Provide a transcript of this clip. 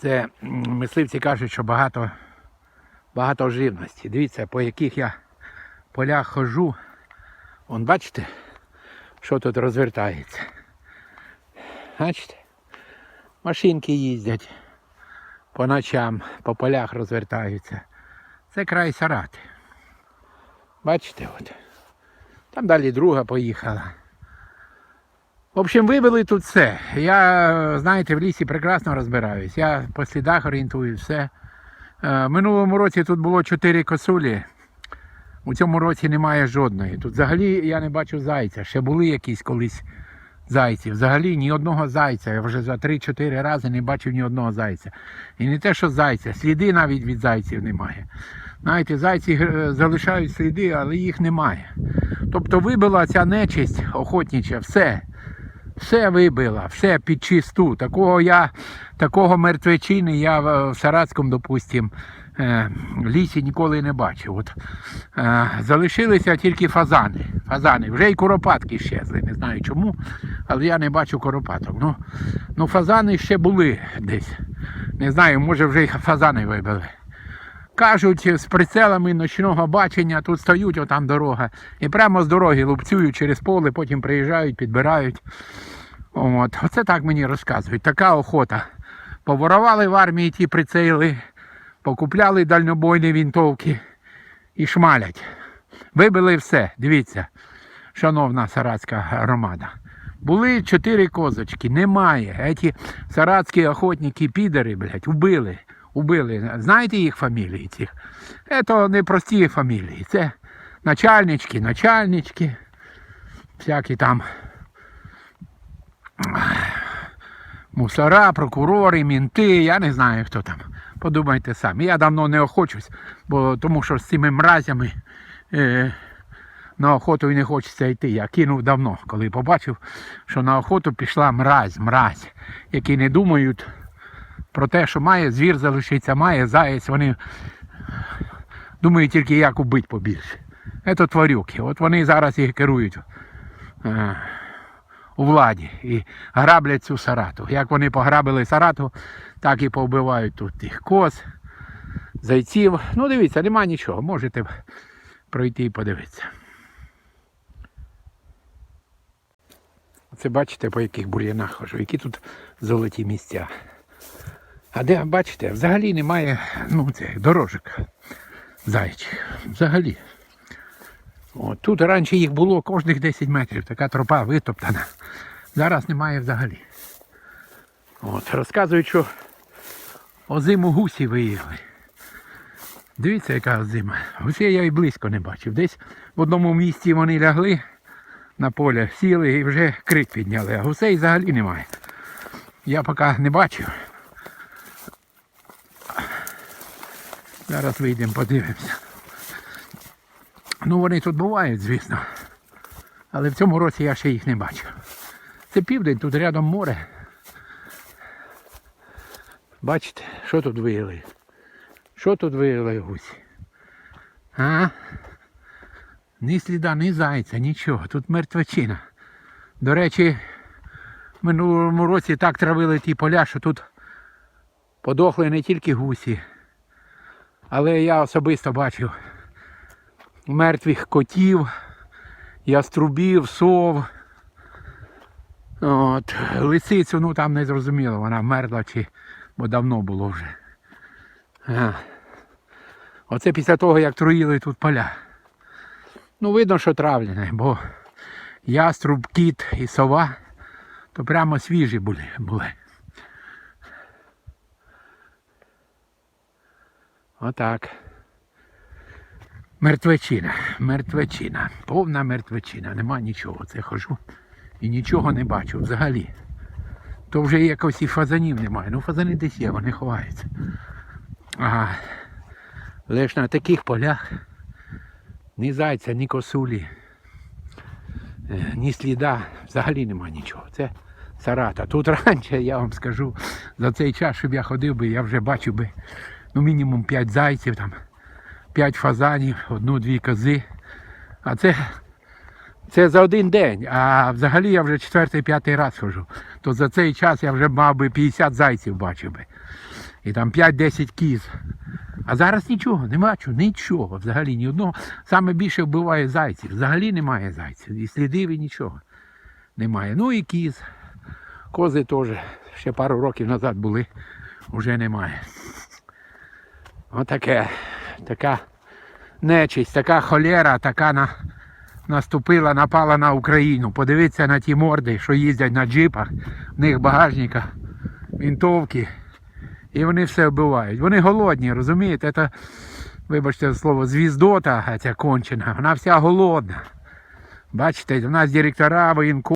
Це мисливці кажуть, що багато, багато живності. Дивіться, по яких я полях хожу. Вон бачите, що тут розвертається. Бачите? Машинки їздять по ночам, по полях розвертаються. Це край Сарати. Бачите, от. Там далі друга поїхала. В общем, вибили тут все. Я, знаєте, в лісі прекрасно розбираюсь. Я по слідах орієнтую все. Е, Минулому році тут було чотири косулі. У цьому році немає жодної. Тут взагалі я не бачу зайця. Ще були якісь колись зайці. Взагалі ні одного зайця. Я вже за 3-4 рази не бачив ні одного зайця. І не те, що зайця, сліди навіть від зайців немає. Знаєте, зайці е, залишають сліди, але їх немає. Тобто вибила ця нечисть охотнича, все. Все вибила, все під чисту. Такого я, такого мертвечини я в Саратському, допустим, е, лісі ніколи не бачив. От, е, залишилися тільки фазани. Фазани. Вже і куропатки щезли. Не знаю чому, але я не бачу куропаток. Ну, ну фазани ще були десь. Не знаю, може вже й фазани вибили. Кажуть, з прицелами ночного бачення тут стоють, отам дорога. І прямо з дороги лупцюють через поле, потім приїжджають, підбирають. От. Оце так мені розказують. Така охота. Поворували в армії ті прицели, покупляли дальнобойні вінтовки і шмалять. Вибили все. Дивіться, шановна саратська громада. Були чотири козочки, немає. Еті саратські охотники, підери, блядь, убили. Убили. Знаєте їх фамілії цих? Це не прості фамілії. Це начальнички, начальнички, всякі там мусора, прокурори, мінти, я не знаю хто там. Подумайте самі. Я давно не охочусь, бо тому що з цими мразями е, на охоту і не хочеться йти. Я кинув давно, коли побачив, що на охоту пішла мразь, мразь, які не думають про те, що має звір залишиться, має заєць, вони думають тільки як убити побільше. Це тварюки. От вони зараз їх керують е, у владі і граблять цю Сарату. Як вони пограбили Сарату, так і повбивають тут тих коз, зайців. Ну дивіться, нема нічого. Можете пройти і подивитися. Це бачите, по яких бур'янах хожу, які тут золоті місця. А де, бачите, взагалі немає ну, цих дорожок зайчих. Взагалі. От, тут раніше їх було кожних 10 метрів, така тропа витоптана. Зараз немає взагалі. От, розказують, що озиму гусі виїхали. Дивіться, яка озима. Гусей я і близько не бачив. Десь в одному місці вони лягли на поле, сіли і вже крик підняли, а гусей взагалі немає. Я поки не бачив. Зараз вийдемо, подивимося. Ну вони тут бувають, звісно. Але в цьому році я ще їх не бачив. Це південь, тут рядом море. Бачите, що тут виїли? Що тут виїли гусі? А? Ні сліда, ні зайця, нічого. Тут мертвечина. До речі, в минулому році так травили ті поля, що тут подохли не тільки гусі, але я особисто бачив мертвих котів, яструбів, сов. От, лисицю, ну там не зрозуміло, вона мерла чи бо давно було вже. А. Оце після того, як труїли тут поля. Ну, видно, що травлене, бо яструб, кіт і сова, то прямо свіжі були. були. Отак. Мертвечина, мертвечина, повна мертвечина, нема нічого. Це хожу і нічого не бачу взагалі. То вже якось і фазанів немає. Ну фазани десь є, вони ховаються. А лише на таких полях ні зайця, ні косулі, е, ні сліда, взагалі нема нічого. Це Сарата. Тут раніше, я вам скажу, за цей час, щоб я ходив би, я вже бачив би ну, мінімум 5 зайців, там, 5 фазанів, одну-дві кози. А це, це за один день. А взагалі я вже четвертий-п'ятий раз хожу. То за цей час я вже мав би 50 зайців бачив би. І там 5-10 кіз. А зараз нічого, не бачу, нічого, взагалі ні одного. Саме більше вбиває зайців. Взагалі немає зайців. І слідів, і нічого немає. Ну і кіз. Кози теж ще пару років назад були, вже немає. Отаке. Така нечисть, така холера, така на, наступила, напала на Україну. Подивіться на ті морди, що їздять на джипах, в них багажника, вінтовки. І вони все вбивають. Вони голодні, розумієте? Це, вибачте слово, звіздота ця кончена. Вона вся голодна. Бачите, у нас директора, воєнкомати.